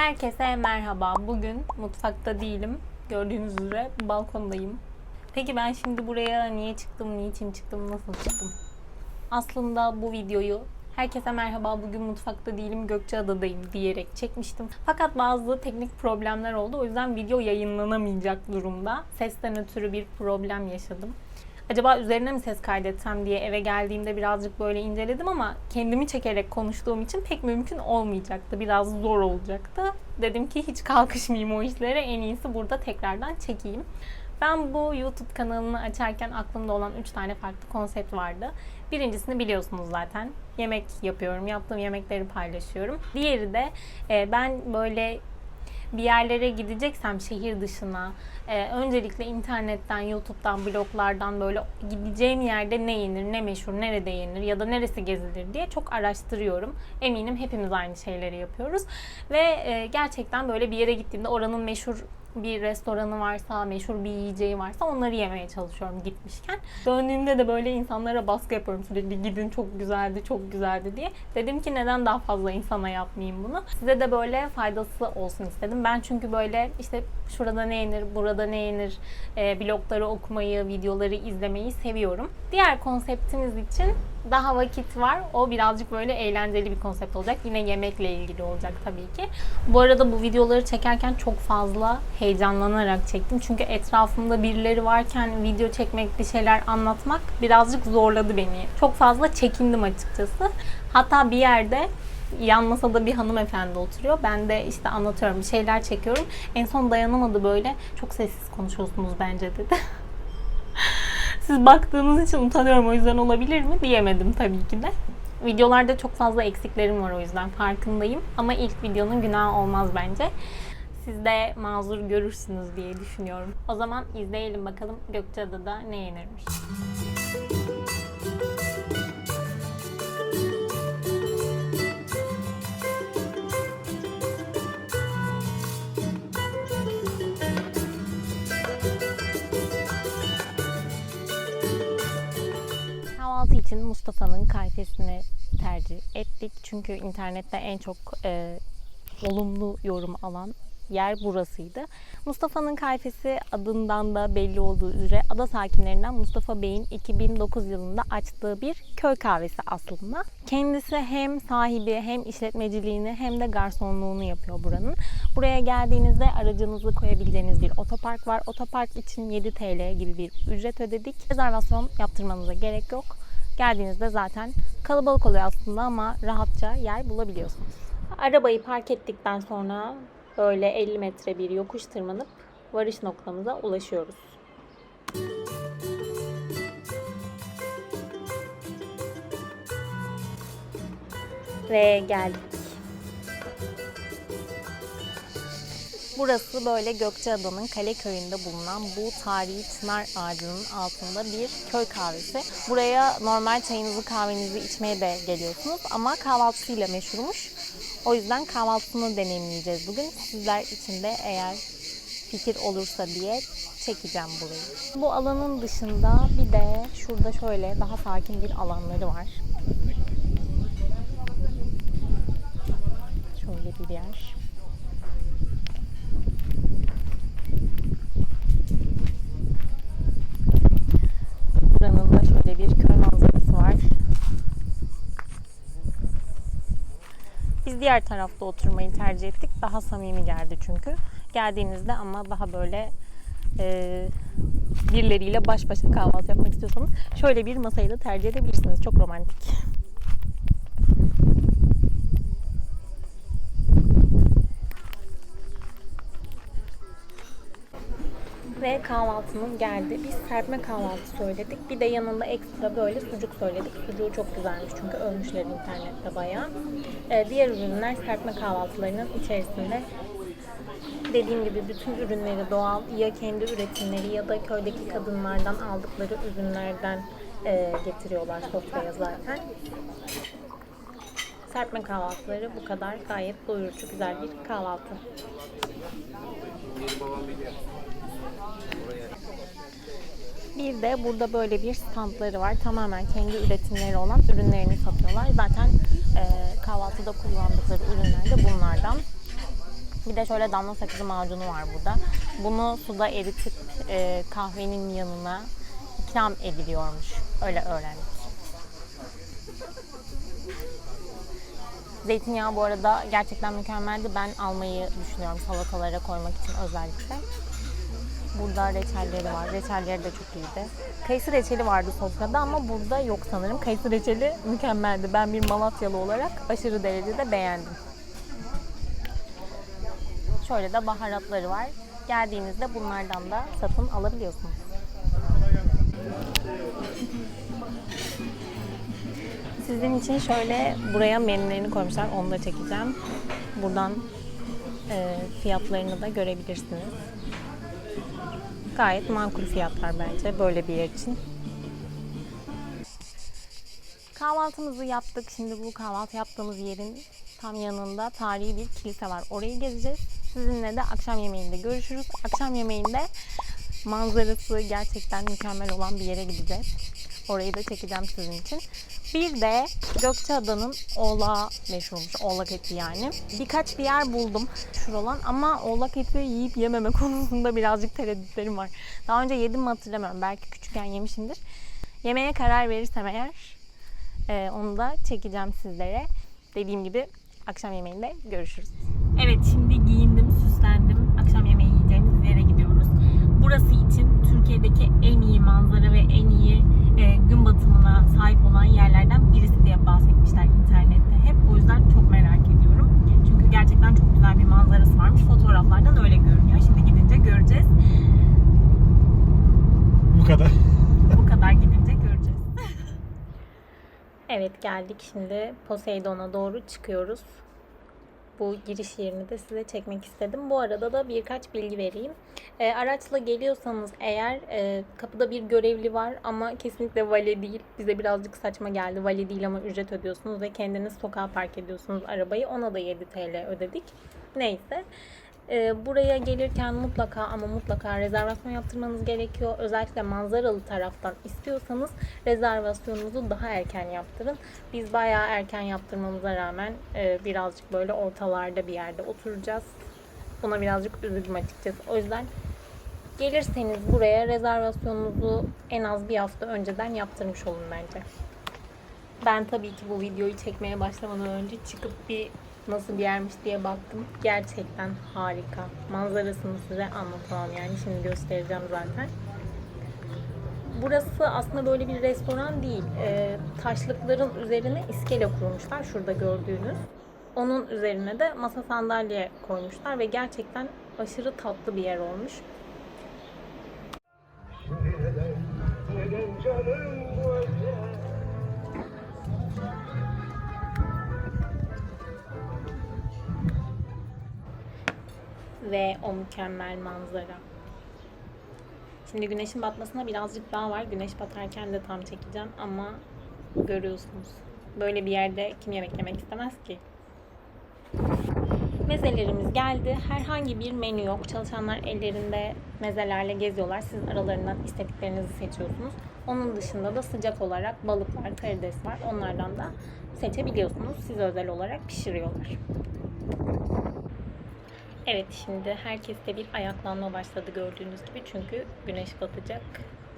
Herkese merhaba. Bugün mutfakta değilim. Gördüğünüz üzere balkondayım. Peki ben şimdi buraya niye çıktım, niçin çıktım, nasıl çıktım? Aslında bu videoyu herkese merhaba bugün mutfakta değilim Gökçeada'dayım diyerek çekmiştim. Fakat bazı teknik problemler oldu. O yüzden video yayınlanamayacak durumda. Sesten ötürü bir problem yaşadım. Acaba üzerine mi ses kaydetsem diye eve geldiğimde birazcık böyle inceledim ama kendimi çekerek konuştuğum için pek mümkün olmayacaktı. Biraz zor olacaktı. Dedim ki hiç kalkışmayayım o işlere. En iyisi burada tekrardan çekeyim. Ben bu YouTube kanalını açarken aklımda olan 3 tane farklı konsept vardı. Birincisini biliyorsunuz zaten. Yemek yapıyorum. Yaptığım yemekleri paylaşıyorum. Diğeri de e, ben böyle bir yerlere gideceksem şehir dışına e, öncelikle internetten, YouTube'dan, bloglardan böyle gideceğim yerde ne yenir, ne meşhur, nerede yenir ya da neresi gezilir diye çok araştırıyorum. Eminim hepimiz aynı şeyleri yapıyoruz. Ve e, gerçekten böyle bir yere gittiğimde oranın meşhur bir restoranı varsa, meşhur bir yiyeceği varsa onları yemeye çalışıyorum gitmişken. Döndüğümde de böyle insanlara baskı yapıyorum sürekli gidin çok güzeldi, çok güzeldi diye. Dedim ki neden daha fazla insana yapmayayım bunu. Size de böyle faydası olsun istedim. Ben çünkü böyle işte şurada ne yenir, burada ne yenir, e, blogları okumayı, videoları izlemeyi seviyorum. Diğer konseptimiz için daha vakit var. O birazcık böyle eğlenceli bir konsept olacak. Yine yemekle ilgili olacak tabii ki. Bu arada bu videoları çekerken çok fazla heyecanlanarak çektim. Çünkü etrafımda birileri varken video çekmek, bir şeyler anlatmak birazcık zorladı beni. Çok fazla çekindim açıkçası. Hatta bir yerde yan masada bir hanımefendi oturuyor. Ben de işte anlatıyorum, bir şeyler çekiyorum. En son dayanamadı böyle. Çok sessiz konuşuyorsunuz bence dedi. Siz baktığınız için utanıyorum o yüzden olabilir mi diyemedim tabii ki de. Videolarda çok fazla eksiklerim var o yüzden farkındayım. Ama ilk videonun günahı olmaz bence. Siz de mazur görürsünüz diye düşünüyorum. O zaman izleyelim bakalım Gökçeada'da ne yenirmiş. Kahvaltı için Mustafa'nın kayfesini tercih ettik. Çünkü internette en çok e, olumlu yorum alan yer burasıydı. Mustafa'nın kayfesi adından da belli olduğu üzere ada sakinlerinden Mustafa Bey'in 2009 yılında açtığı bir köy kahvesi aslında. Kendisi hem sahibi hem işletmeciliğini hem de garsonluğunu yapıyor buranın. Buraya geldiğinizde aracınızı koyabileceğiniz bir otopark var. Otopark için 7 TL gibi bir ücret ödedik. Rezervasyon yaptırmanıza gerek yok. Geldiğinizde zaten kalabalık oluyor aslında ama rahatça yer bulabiliyorsunuz. Arabayı park ettikten sonra böyle 50 metre bir yokuş tırmanıp varış noktamıza ulaşıyoruz. Ve geldik. Burası böyle Gökçeada'nın Kale Köyü'nde bulunan bu tarihi çınar ağacının altında bir köy kahvesi. Buraya normal çayınızı kahvenizi içmeye de geliyorsunuz ama kahvaltısıyla meşhurmuş. O yüzden kahvaltısını deneyimleyeceğiz bugün. Sizler için de eğer fikir olursa diye çekeceğim burayı. Bu alanın dışında bir de şurada şöyle daha sakin bir alanları var. Şöyle bir yer. Buranın da şöyle bir köy manzarası var. Diğer tarafta oturmayı tercih ettik. Daha samimi geldi çünkü. Geldiğinizde ama daha böyle e, birileriyle baş başa kahvaltı yapmak istiyorsanız şöyle bir masayı da tercih edebilirsiniz. Çok romantik. Ve kahvaltımız geldi. Biz serpme kahvaltı söyledik. Bir de yanında ekstra böyle sucuk söyledik. Sucuğu çok güzelmiş çünkü övmüşler internette bayağı. Ee, diğer ürünler serpme kahvaltılarının içerisinde dediğim gibi bütün ürünleri doğal ya kendi üretimleri ya da köydeki kadınlardan aldıkları ürünlerden e, getiriyorlar sofraya zaten. Serpme kahvaltıları bu kadar gayet doyurucu güzel bir kahvaltı. Bir de burada böyle bir standları var. Tamamen kendi üretimleri olan ürünlerini satıyorlar. Zaten e, kahvaltıda kullandıkları ürünler de bunlardan. Bir de şöyle damla sakızı macunu var burada. Bunu suda eritip e, kahvenin yanına ikram ediliyormuş. Öyle öğrendik. Zeytinyağı bu arada gerçekten mükemmeldi. Ben almayı düşünüyorum salatalara koymak için özellikle. Burada reçelleri var. Reçelleri de çok iyiydi. Kayısı reçeli vardı sofrada ama burada yok sanırım. Kayısı reçeli mükemmeldi. Ben bir Malatyalı olarak aşırı derecede beğendim. Şöyle de baharatları var. Geldiğinizde bunlardan da satın alabiliyorsunuz. Sizin için şöyle buraya menülerini koymuşlar. Onu da çekeceğim. Buradan e, fiyatlarını da görebilirsiniz. Gayet makul fiyatlar bence böyle bir yer için. Kahvaltımızı yaptık. Şimdi bu kahvaltı yaptığımız yerin tam yanında tarihi bir kilise var. Orayı gezeceğiz. Sizinle de akşam yemeğinde görüşürüz. Akşam yemeğinde manzarası gerçekten mükemmel olan bir yere gideceğiz. Orayı da çekeceğim sizin için. Bir de Gökçeada'nın oğlağı meşhurmuş. Oğlak eti yani. Birkaç bir yer buldum şur olan ama oğlak eti yiyip yememe konusunda birazcık tereddütlerim var. Daha önce yedim mi hatırlamıyorum. Belki küçükken yemişimdir. Yemeğe karar verirsem eğer e, onu da çekeceğim sizlere. Dediğim gibi akşam yemeğinde görüşürüz. Evet şimdi giyindim, süslendim. Akşam yemeği yiyeceğimiz yere gidiyoruz. Burası için Türkiye'deki en iyi manzara ve en iyi e, gün batımına sahip olan yerlerden birisi diye bahsetmişler internette. Hep o yüzden çok merak ediyorum. Çünkü gerçekten çok güzel bir manzarası varmış. Fotoğraflardan öyle görünüyor. Şimdi gidince göreceğiz. Bu kadar. Bu kadar gidince göreceğiz. evet geldik şimdi Poseidon'a doğru çıkıyoruz. Bu giriş yerini de size çekmek istedim. Bu arada da birkaç bilgi vereyim. E, araçla geliyorsanız eğer e, kapıda bir görevli var ama kesinlikle vale değil. Bize birazcık saçma geldi. Vale değil ama ücret ödüyorsunuz ve kendiniz sokağa park ediyorsunuz arabayı. Ona da 7 TL ödedik. Neyse. E, buraya gelirken mutlaka ama mutlaka rezervasyon yaptırmanız gerekiyor. Özellikle manzaralı taraftan istiyorsanız rezervasyonunuzu daha erken yaptırın. Biz bayağı erken yaptırmamıza rağmen e, birazcık böyle ortalarda bir yerde oturacağız. Buna birazcık üzüldüm açıkçası. O yüzden gelirseniz buraya rezervasyonunuzu en az bir hafta önceden yaptırmış olun bence. Ben tabii ki bu videoyu çekmeye başlamadan önce çıkıp bir nasıl bir yermiş diye baktım. Gerçekten harika. Manzarasını size anlatamam yani. Şimdi göstereceğim zaten. Burası aslında böyle bir restoran değil. Ee, taşlıkların üzerine iskele kurmuşlar. Şurada gördüğünüz. Onun üzerine de masa sandalye koymuşlar ve gerçekten aşırı tatlı bir yer olmuş. Ve o mükemmel manzara. Şimdi güneşin batmasına birazcık daha var. Güneş batarken de tam çekeceğim ama görüyorsunuz. Böyle bir yerde kim yemek yemek istemez ki? Mezelerimiz geldi. Herhangi bir menü yok. Çalışanlar ellerinde mezelerle geziyorlar. Siz aralarından istediklerinizi seçiyorsunuz. Onun dışında da sıcak olarak balık var, karides var. Onlardan da seçebiliyorsunuz. Siz özel olarak pişiriyorlar. Evet şimdi herkeste bir ayaklanma başladı gördüğünüz gibi çünkü güneş batacak.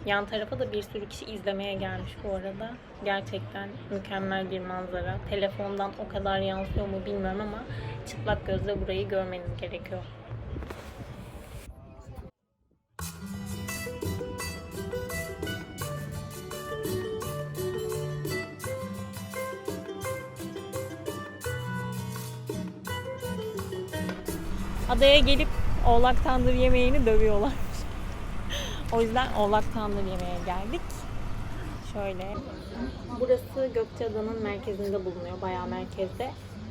Yan tarafa da bir sürü kişi izlemeye gelmiş bu arada. Gerçekten mükemmel bir manzara. Telefondan o kadar yansıyor mu bilmiyorum ama çıplak gözle burayı görmeniz gerekiyor. Adaya gelip oğlak tandır yemeğini dövüyorlar. o yüzden oğlak tandır yemeğe geldik. Şöyle. Burası Gökçeada'nın merkezinde bulunuyor. Bayağı merkezde.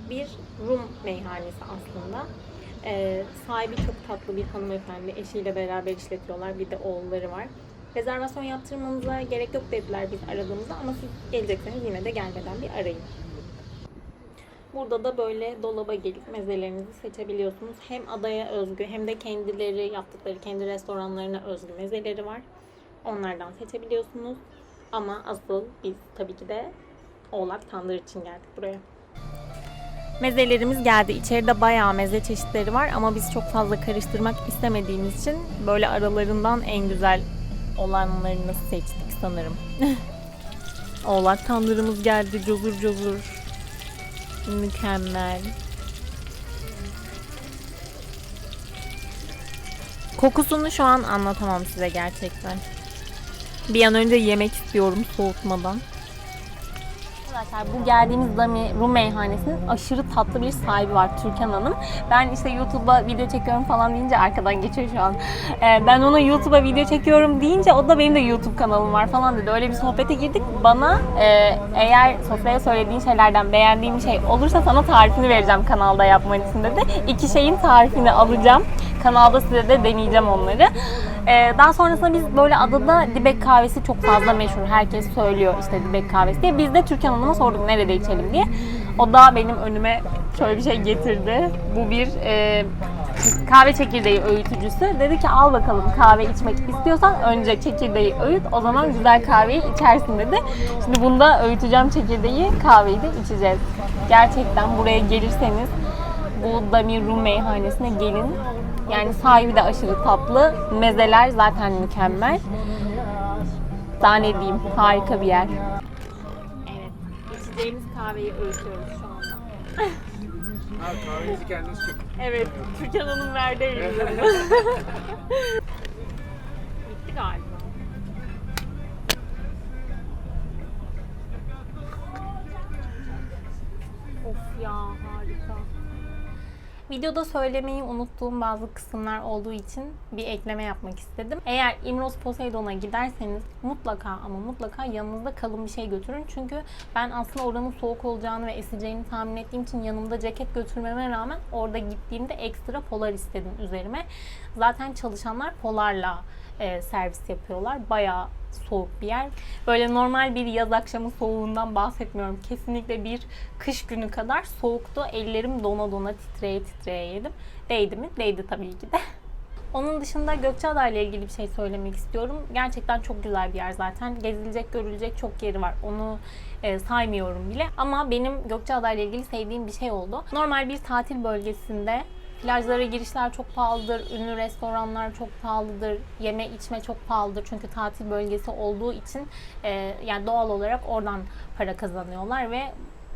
Bir Rum meyhanesi aslında. Ee, sahibi çok tatlı bir hanımefendi. Eşiyle beraber işletiyorlar. Bir de oğulları var. Rezervasyon yaptırmanıza gerek yok dediler biz aradığımızda ama siz gelecekseniz yine de gelmeden bir arayın. Burada da böyle dolaba gelip mezelerinizi seçebiliyorsunuz. Hem adaya özgü hem de kendileri yaptıkları kendi restoranlarına özgü mezeleri var. Onlardan seçebiliyorsunuz. Ama asıl biz tabii ki de oğlak tandır için geldik buraya. Mezelerimiz geldi. İçeride bayağı meze çeşitleri var ama biz çok fazla karıştırmak istemediğimiz için böyle aralarından en güzel olanlarını seçtik sanırım. Oğlak tandırımız geldi cozur cozur. Mükemmel. Kokusunu şu an anlatamam size gerçekten. Bir an önce yemek istiyorum soğutmadan. Arkadaşlar bu geldiğimiz Dami Rum meyhanesinin aşırı tatlı bir sahibi var Türkan Hanım. Ben işte YouTube'a video çekiyorum falan deyince arkadan geçiyor şu an. Ee, ben ona YouTube'a video çekiyorum deyince o da benim de YouTube kanalım var falan dedi. Öyle bir sohbete girdik. Bana e, eğer sofraya söylediğin şeylerden beğendiğim şey olursa sana tarifini vereceğim kanalda yapman için dedi. İki şeyin tarifini alacağım. Kanalda size de deneyeceğim onları. Ee, daha sonrasında biz böyle adada dibek kahvesi çok fazla meşhur. Herkes söylüyor işte dibek kahvesi diye. Biz de Türkan Hanım'a sorduk nerede içelim diye. O da benim önüme şöyle bir şey getirdi. Bu bir e, kahve çekirdeği öğütücüsü. Dedi ki al bakalım kahve içmek istiyorsan önce çekirdeği öğüt o zaman güzel kahveyi içersin dedi. Şimdi bunda öğüteceğim çekirdeği kahveyi de içeceğiz. Gerçekten buraya gelirseniz bu Dami Rum meyhanesine gelin. Yani sahibi de aşırı tatlı. Mezeler zaten mükemmel. Daha ne diyeyim? Harika bir yer. Evet. İçeceğimiz kahveyi öğütüyoruz şu anda. Ha, kahvenizi kendiniz çekin. Evet. Türkan Hanım verdi elimize. Bitti galiba. Of ya harika. Videoda söylemeyi unuttuğum bazı kısımlar olduğu için bir ekleme yapmak istedim. Eğer İmroz Poseidon'a giderseniz mutlaka ama mutlaka yanınızda kalın bir şey götürün. Çünkü ben aslında oranın soğuk olacağını ve eseceğini tahmin ettiğim için yanımda ceket götürmeme rağmen orada gittiğimde ekstra polar istedim üzerime. Zaten çalışanlar polarla e, servis yapıyorlar. Bayağı soğuk bir yer. Böyle normal bir yaz akşamı soğuğundan bahsetmiyorum. Kesinlikle bir kış günü kadar soğuktu. Ellerim dona dona titreye titreye yedim. Değdi mi? Değdi tabii ki de. Onun dışında Gökçeada ile ilgili bir şey söylemek istiyorum. Gerçekten çok güzel bir yer zaten. Gezilecek, görülecek çok yeri var. Onu e, saymıyorum bile. Ama benim Gökçeada ile ilgili sevdiğim bir şey oldu. Normal bir tatil bölgesinde Plajlara girişler çok pahalıdır, ünlü restoranlar çok pahalıdır, yeme içme çok pahalıdır çünkü tatil bölgesi olduğu için e, yani doğal olarak oradan para kazanıyorlar ve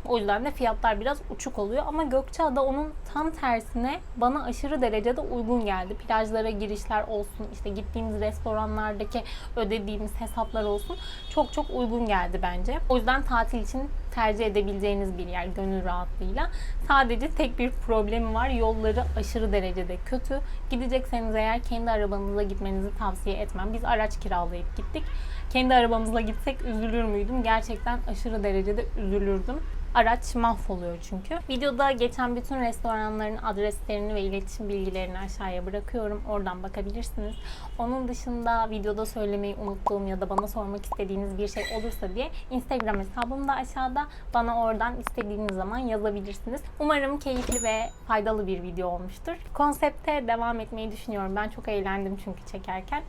o yüzden de fiyatlar biraz uçuk oluyor ama Gökçeada onun tam tersine bana aşırı derecede uygun geldi. Plajlara girişler olsun, işte gittiğimiz restoranlardaki ödediğimiz hesaplar olsun çok çok uygun geldi bence. O yüzden tatil için tercih edebileceğiniz bir yer gönül rahatlığıyla. Sadece tek bir problemi var. Yolları aşırı derecede kötü. Gidecekseniz eğer kendi arabanızla gitmenizi tavsiye etmem. Biz araç kiralayıp gittik. Kendi arabamızla gitsek üzülür müydüm? Gerçekten aşırı derecede üzülürdüm. Araç mahvoluyor çünkü. Videoda geçen bütün restoranların adreslerini ve iletişim bilgilerini aşağıya bırakıyorum. Oradan bakabilirsiniz. Onun dışında videoda söylemeyi unuttuğum ya da bana sormak istediğiniz bir şey olursa diye Instagram hesabım da aşağıda. Bana oradan istediğiniz zaman yazabilirsiniz. Umarım keyifli ve faydalı bir video olmuştur. Konsepte devam etmeyi düşünüyorum. Ben çok eğlendim çünkü çekerken.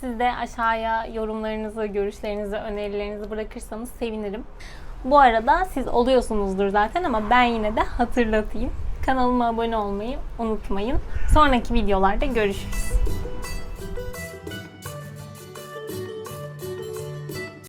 Siz de aşağıya yorumlarınızı, görüşlerinizi, önerilerinizi bırakırsanız sevinirim. Bu arada siz oluyorsunuzdur zaten ama ben yine de hatırlatayım. Kanalıma abone olmayı unutmayın. Sonraki videolarda görüşürüz.